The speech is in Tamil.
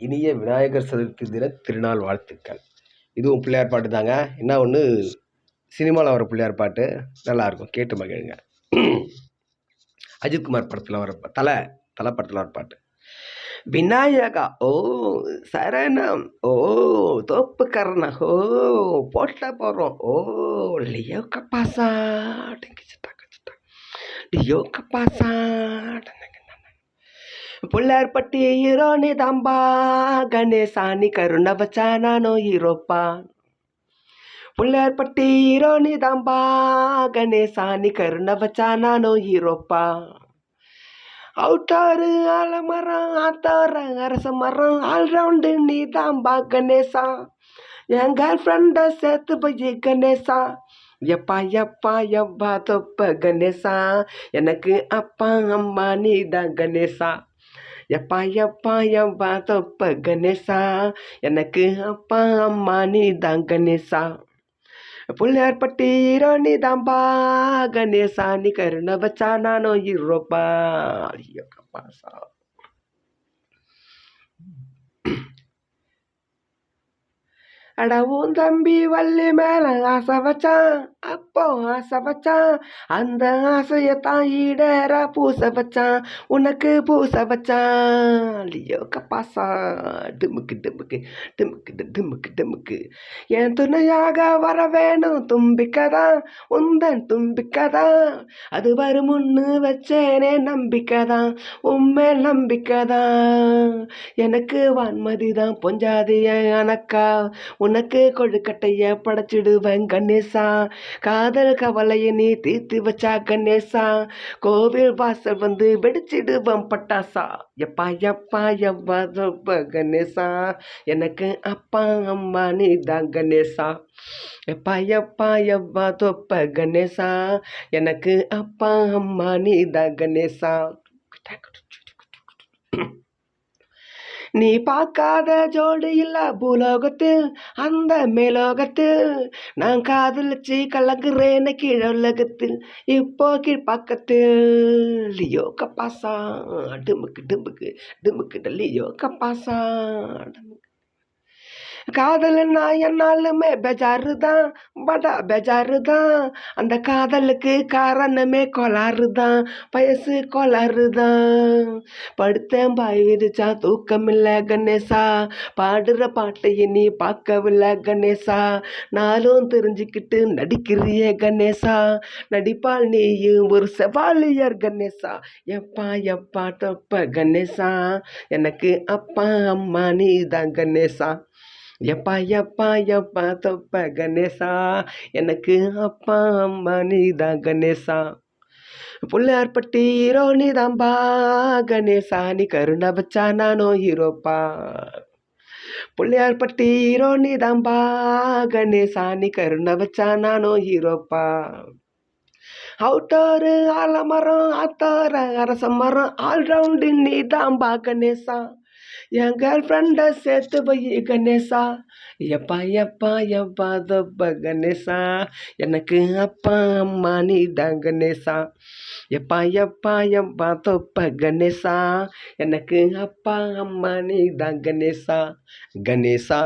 இனிய விநாயகர் சதுர்த்தி தின திருநாள் வாழ்த்துக்கள். இதுவும் பிள்ளையார் பாட்டு தாங்க. என்ன ஒன்று சினிமாவில் வர பிள்ளையார் பாட்டு நல்லாயிருக்கும் கேட்டு மகிழுங்க. அஜித்குமார் படத்தில் வர தலை தலை படத்தில் வர பாட்டு. விநாயகா ஓ சரணம் ஓ தோப்பு கரண ஓ போட்ட போகிறோம் ஓ லியோ கப்பாசா டிங்கி சிட்டா கச்சிட்டா. லியோ கப்பாசா పుల్లార్పట్టి హీరోని దంబా గణేశాని కరుణ వచ్చానాను హీరోప్ప పుల్లార్పట్టి హీరోని దంబా గణేశాని కరుణ వచ్చానాను హీరోప్ప அவுட்டாரு ஆலமரம் ஆத்தார அரச மரம் ஆல்ரவுண்டு நீ தாம்பா கணேசா. என் கேர்ள் ஃப்ரெண்டை சேர்த்து போய் கணேசா. எப்பா எப்பா எப்பா தொப்ப கணேசா. எனக்கு அப்பா அம்மா நீ தான் கணேசா. எப்பா எப்பா எப்பா தொப்ப கணேசா. எனக்கு அப்பா அம்மா நீ தான் கணேசா. புள்ளையார்பட்டி பட்டி நீ தாம்பா கணேசா. நீ கருண வச்சா நானும் இருப்பா ஐயோ கப்பாசா அட உன் தம்பி வள்ளி மேல ஆசை வச்சான். அப்போ ஆசை வச்சான். அந்த ஆசையத்தான் ஈடேற பூச வச்சான். உனக்கு பூச வச்சான். லியோ கப்பாசா. டிமுக்கு டிமுக்கு டிமுக்கு டிமுக்கு டிமுக்கு. என் துணையாக வர வேணும் தும்பிக்கதான் உந்தன் தும்பிக்கதான் அது வருமுன்னு வச்சேனே நம்பிக்கைதான் உண்மை நம்பிக்கைதான் எனக்கு வான்மதி தான் பொஞ்சாதிய அனக்கா உனக்கு கொழுக்கட்டைய படைச்சிடுவேன் கணேசா. காதல் கவலையை நீ தீர்த்து வச்சா கணேசா. கோவில் வாசல் வந்து வெடிச்சிடுவேன் பட்டாசா. எப்பா எப்பா எப்பா கணேசா. எனக்கு அப்பா அம்மா நீ தான் கணேசா. எப்பா எப்பா எவ்வா தொப்ப கணேசா. எனக்கு அப்பா அம்மா நீ தான் கணேசா. நீ பார்க்காத ஜோடி இல்ல பூலோகத்தில் அந்த மேலோகத்தில் நான் காதலிச்சு கலங்குறேன் கீழே இப்போ கீழ் பக்கத்தில் லியோ கப்பாசா டிமுக்கு டிமுக்கு டிமுக்கு லியோ கப்பாசா டிமுக்கு. காதல்னா என்னாலுமே பெஜாரு தான் படா பெஜாரு தான் அந்த காதலுக்கு காரணமே கோளாறு தான் வயசு கோளாறு தான் படுத்தேன் பாய் விரிச்சா தூக்கமில்ல கணேசா. பாடுற பாட்டை நீ பார்க்கவில்லை கணேசா. நானும் தெரிஞ்சுக்கிட்டு நடிக்கிறியே கணேசா. நடிப்பால் நீயும் ஒரு செவாலியர் கணேசா. எப்பா எப்பா தொப்ப கணேசா. எனக்கு அப்பா அம்மா நீ தான் கணேசா. எப்பா எப்பா எப்பா தொப்ப கணேசா எனக்கு அப்பா அம்மா நீதான் கணேசா. புள்ளையார் பட்டி ஹீரோ நீதாம்பா கணேசா நீ கருணா பச்சா நானோ ஹீரோப்பா. புள்ளையார் பட்டி ஹீரோ நீதாம்பா கணேசா நீ கருணா வச்சா நானோ ஹீரோப்பா. அவுட்டோரு ஆலமரம் ஆத்தார அரச மரம் ஆல்ரவுண்டு நீ தாம்பா கணேசா. என் கேர்ள் ஃப்ரெண்டை சேர்த்து போய் கணேசா. எப்பா எப்பா எப்பா தொப்ப கணேசா. எனக்கு அப்பா அம்மா நீ தான் கணேசா. எப்பா எப்பா எப்பா தொப்ப கணேசா. எனக்கு அப்பா அம்மா நீ தான் கணேசா. கணேசா.